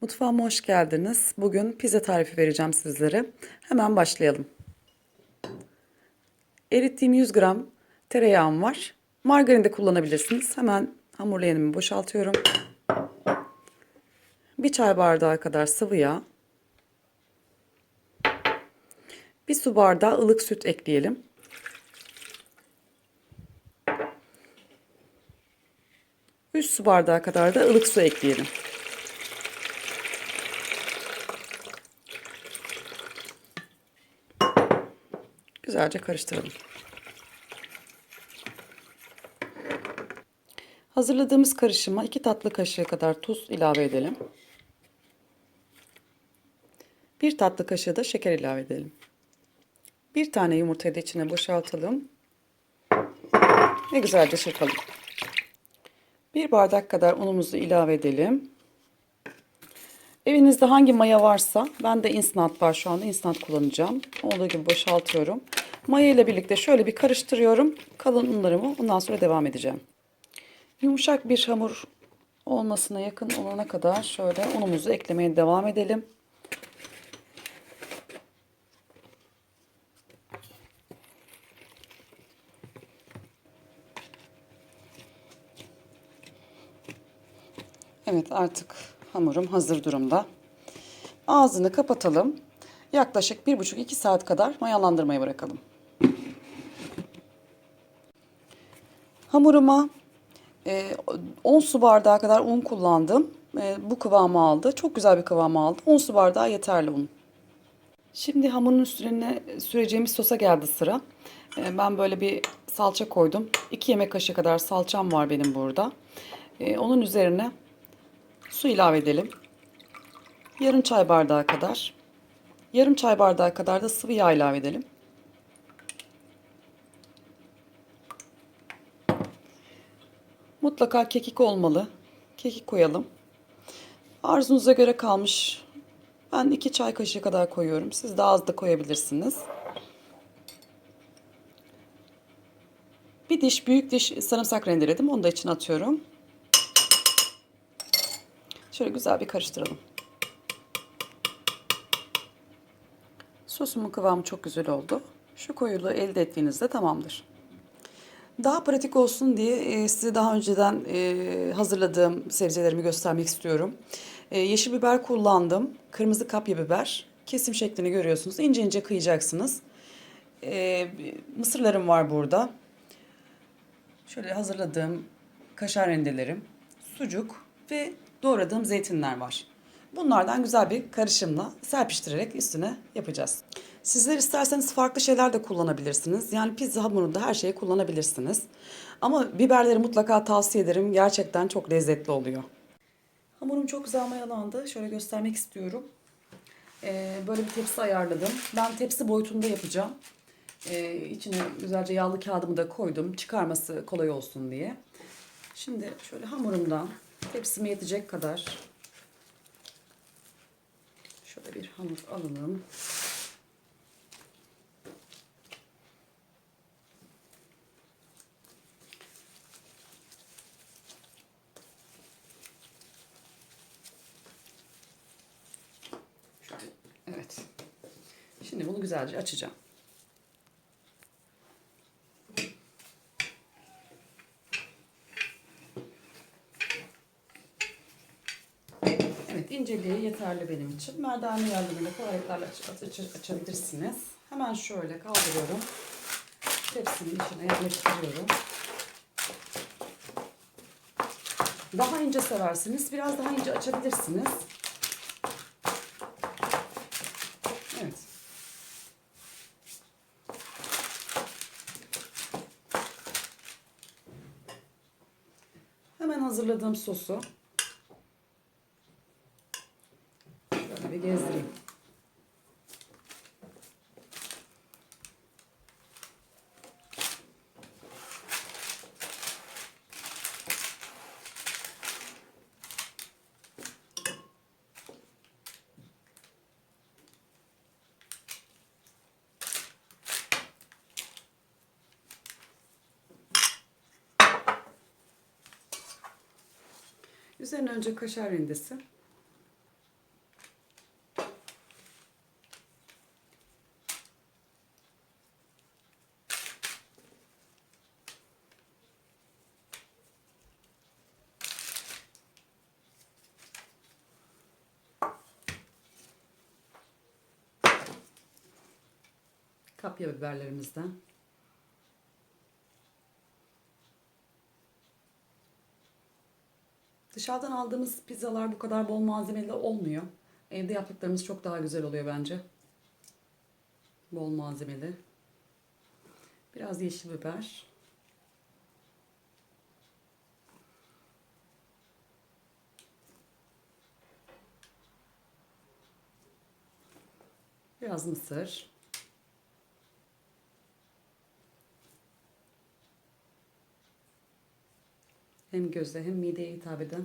Mutfağıma hoş geldiniz. Bugün pizza tarifi vereceğim sizlere. Hemen başlayalım. Erittiğim 100 gram tereyağım var. Margarin de kullanabilirsiniz. Hemen hamur leğenimi boşaltıyorum. Bir çay bardağı kadar sıvı yağ. Bir su bardağı ılık süt ekleyelim. Üç su bardağı kadar da ılık su ekleyelim. Güzelce karıştıralım. Hazırladığımız karışıma 2 tatlı kaşığı kadar tuz ilave edelim. 1 tatlı kaşığı da şeker ilave edelim. Bir tane yumurtayı da içine boşaltalım. Ve güzelce çırpalım. Bir bardak kadar unumuzu ilave edelim. Evinizde hangi maya varsa ben de instant var şu anda instant kullanacağım. Olduğu gibi boşaltıyorum. Maya ile birlikte şöyle bir karıştırıyorum. Kalan unlarımı ondan sonra devam edeceğim. Yumuşak bir hamur olmasına yakın olana kadar şöyle unumuzu eklemeye devam edelim. Evet artık hamurum hazır durumda. Ağzını kapatalım. Yaklaşık 1,5-2 saat kadar mayalandırmaya bırakalım. Hamuruma e, 10 su bardağı kadar un kullandım. E, bu kıvamı aldı. Çok güzel bir kıvamı aldı. 10 su bardağı yeterli un. Şimdi hamurun üstüne süreceğimiz sosa geldi sıra. E, ben böyle bir salça koydum. 2 yemek kaşığı kadar salçam var benim burada. E, onun üzerine su ilave edelim. Yarım çay bardağı kadar. Yarım çay bardağı kadar da sıvı yağ ilave edelim. Mutlaka kekik olmalı. Kekik koyalım. Arzunuza göre kalmış. Ben iki çay kaşığı kadar koyuyorum. Siz daha az da koyabilirsiniz. Bir diş, büyük diş sarımsak rendeledim. Onu da içine atıyorum. Şöyle güzel bir karıştıralım. Sosumun kıvamı çok güzel oldu. Şu koyuluğu elde ettiğinizde tamamdır. Daha pratik olsun diye e, size daha önceden e, hazırladığım sebzelerimi göstermek istiyorum. E, yeşil biber kullandım. Kırmızı kapya biber. Kesim şeklini görüyorsunuz. İnce ince kıyacaksınız. Mısırlarım var burada. Şöyle hazırladığım kaşar rendelerim, sucuk ve doğradığım zeytinler var. Bunlardan güzel bir karışımla serpiştirerek üstüne yapacağız. Sizler isterseniz farklı şeyler de kullanabilirsiniz. Yani pizza hamurunda her şeyi kullanabilirsiniz. Ama biberleri mutlaka tavsiye ederim. Gerçekten çok lezzetli oluyor. Hamurum çok güzel mayalandı. Şöyle göstermek istiyorum. Ee, böyle bir tepsi ayarladım. Ben tepsi boyutunda yapacağım. Ee, içine güzelce yağlı kağıdımı da koydum. Çıkarması kolay olsun diye. Şimdi şöyle hamurumdan tepsime yetecek kadar şöyle bir hamur alalım. Şöyle, evet. Şimdi bunu güzelce açacağım. Evet inceliği yeterli benim için. Merdane yardımıyla kolaylıkla aç, aç, açabilirsiniz. Hemen şöyle kaldırıyorum. Tepsinin içine yerleştiriyorum. Daha ince seversiniz. Biraz daha ince açabilirsiniz. Evet. Hemen hazırladığım sosu şöyle gezdireyim. Üzerine önce kaşar rendesi. Kapya biberlerimizden. Dışarıdan aldığımız pizzalar bu kadar bol malzemeli olmuyor. Evde yaptıklarımız çok daha güzel oluyor bence. Bol malzemeli. Biraz yeşil biber. Biraz mısır. Hem göze hem mideye hitap eden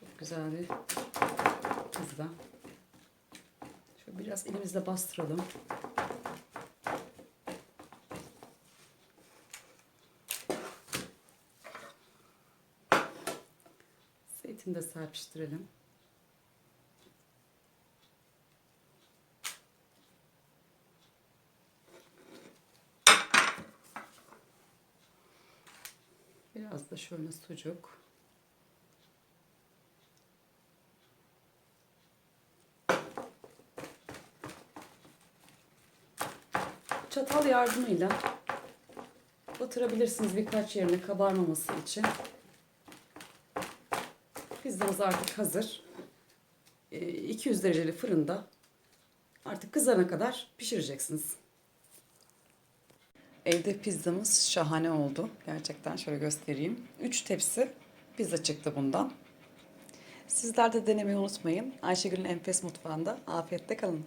çok güzel bir pizza. Şöyle biraz elimizle bastıralım. Zeytini de serpiştirelim. Da şöyle sucuk. Çatal yardımıyla batırabilirsiniz birkaç yerine kabarmaması için. Pizzamız artık hazır. Ee, 200 dereceli fırında artık kızana kadar pişireceksiniz. Evde pizzamız şahane oldu. Gerçekten şöyle göstereyim. 3 tepsi pizza çıktı bundan. Sizler de denemeyi unutmayın. Ayşegül'ün Enfes Mutfağı'nda afiyetle kalın.